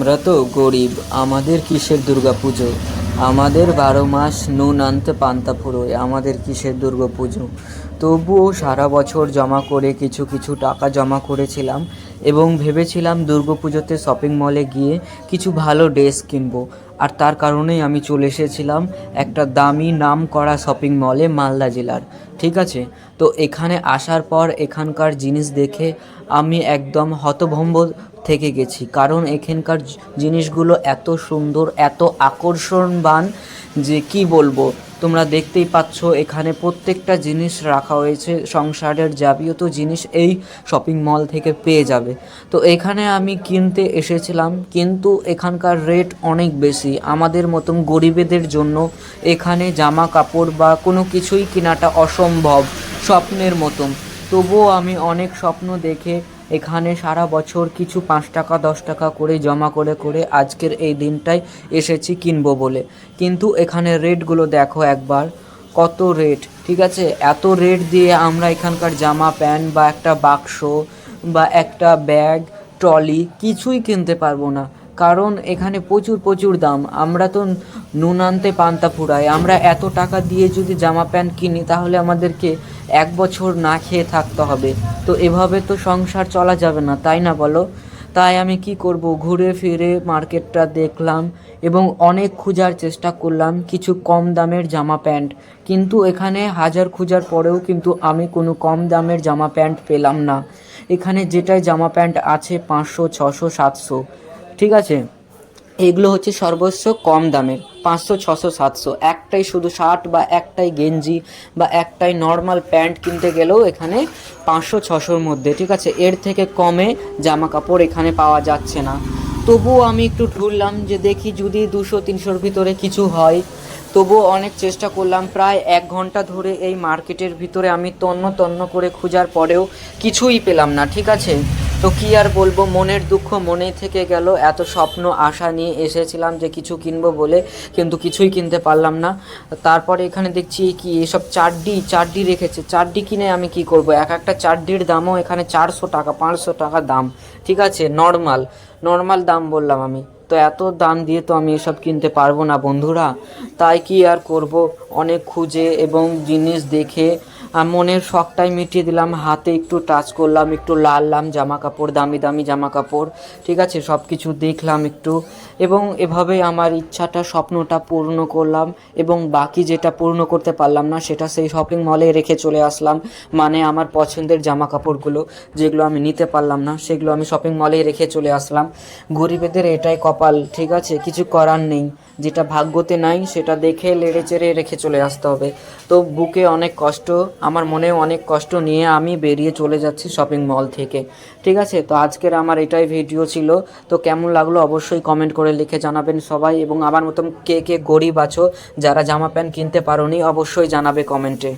আমরা তো গরিব, আমাদের কিসের দুর্গা পুজো আমাদের বারো মাস নুন আনতে পান্তা ফুরোয়, আমাদের কিসের দুর্গা পুজো তবুও সারা বছর জমা করে কিছু কিছু টাকা জমা করেছিলাম এবং ভেবেছিলাম দুর্গা পুজোতে শপিং মলে গিয়ে কিছু ভালো ড্রেস কিনবো। আর তার কারণেই আমি চলে এসেছিলাম একটা দামি নাম করা শপিং মলে মালদা জেলার। ঠিক আছে? তো এখানে আসার পর এখানকার জিনিস দেখে আমি একদম হতভম্ব থেকে গেছি। কারণ এখানকার জিনিসগুলো এত সুন্দর, এত আকর্ষণবান যে কি বলব? তোমরা দেখতেই পাচ্ছ, এখানে প্রত্যেকটা জিনিস রাখা হয়েছে, সংসারের যাবতীয় জিনিস এই শপিং মল থেকে পেয়ে যাবে। তো এখানে আমি কিনতে এসেছিলাম, কিন্তু এখানকার রেট অনেক বেশি। আমাদের মতন গরিবেদের জন্য এখানে জামা কাপড় বা কোনো কিছুই কেনাটা অসম্ভব, স্বপ্নের মতন। তবুও আমি অনেক স্বপ্ন দেখে এখানে সারা বছর কিছু পাঁচ টাকা, দশ টাকা করে জমা করে করে আজকের এই দিনটাই এসেছি কিনবো বলে। কিন্তু এখানে রেটগুলো দেখো একবার, কত রেট, ঠিক আছে? এত রেট দিয়ে আমরা এখানকার জামা, প্যান্ট বা একটা বাক্স বা একটা ব্যাগ, ট্রলি কিছুই কিনতে পারব না। কারণ এখানে প্রচুর প্রচুর দাম। আমরা তো নুন আনতে পান্তা ফুরায়। আমরা এত টাকা দিয়ে যদি জামা প্যান্ট কিনি, তাহলে আমাদেরকে এক বছর না খেয়ে থাকতে হবে। তো এভাবে তো সংসার চলা যাবে না, তাই না বলো? তাই আমি কি করব? ঘুরে ফিরে মার্কেটটা দেখলাম এবং অনেক খোঁজার চেষ্টা করলাম কিছু কম দামের জামা প্যান্ট। কিন্তু এখানে হাজার খোঁজার পরেও কিন্তু আমি কোনো কম দামের জামা প্যান্ট পেলাম না। এখানে যেটাই জামা প্যান্ট আছে পাঁচশো, ছশো, সাতশো। ঠিক আছে? এগুলো হচ্ছে সর্বোচ্চ কম দামের, পাঁচশো, ছশো, সাতশো। একটাই শুধু শার্ট বা একটাই গেঞ্জি বা একটাই নর্মাল প্যান্ট কিনতে গেলেও এখানে পাঁচশো, ছশোর মধ্যে, ঠিক আছে? এর থেকে কমে জামা কাপড় এখানে পাওয়া যাচ্ছে না। তবুও আমি একটু ঢুললাম যে দেখি যদি দুশো, তিনশোর ভিতরে কিছু হয়, তবুও অনেক চেষ্টা করলাম। প্রায় এক ঘণ্টা ধরে এই মার্কেটের ভিতরে আমি তন্ন তন্ন করে খোঁজার পরেও কিছুই পেলাম না, ঠিক আছে? তো কি আর বলব, মনের দুঃখ মনেই থেকে গেল। এত স্বপ্ন, আশা নিয়ে এসেছিলাম যে কিছু কিনবো বলে, কিন্তু কিছুই কিনতে পারলাম না। তারপরে এখানে দেখছি কি, এসব চারডি চারডি রেখেছে। চারডি কিনে আমি কি করব? এক একটা চারডির দামও এখানে চারশো টাকা, পাঁচশো টাকা দাম। ঠিক আছে, নর্মাল নর্মাল দাম বললাম আমি। তো এত দাম দিয়ে তো আমি এসব কিনতে পারব না বন্ধুরা। তাই কি আর করব? অনেক খুঁজে এবং জিনিস দেখে মনের শখটাই মিটিয়ে দিলাম, হাতে একটু টাচ করলাম, একটু লাললাম জামা কাপড় দামি দামি জামা কাপড় ঠিক আছে? সব কিছু দেখলাম একটু এবং এভাবে আমার ইচ্ছাটা, স্বপ্নটা পূর্ণ করলাম এবং বাকি যেটা পূর্ণ করতে পারলাম না, সেটা সেই শপিং মলে রেখে চলে আসলাম। মানে আমার পছন্দের জামা কাপড়গুলো যেগুলো আমি নিতে পারলাম না, সেগুলো আমি শপিং মলে রেখে চলে আসলাম। গরিবেদের এটাই কপাল, ঠিক আছে? কিছু করার নেই। যেটা ভাগ্যতে নাই, সেটা দেখে লেড়ে চেড়ে রেখে চলে আসতে হবে। তো বুকে অনেক কষ্ট আমার মনে অনেক কষ্ট নিয়ে আমি বেরিয়ে চলে যাচ্ছি শপিং মল থেকে। ঠিক আছে? তো আজকের আমার এটাই ভিডিও ছিল। তো কেমন লাগল অবশ্যই কমেন্ট করে লিখে জানাবেন সবাই এবং আমার মতন কে কে গরিব আছো, যারা জামা প্যান্ট কিনতে পারোনি, অবশ্যই জানাবে কমেন্টে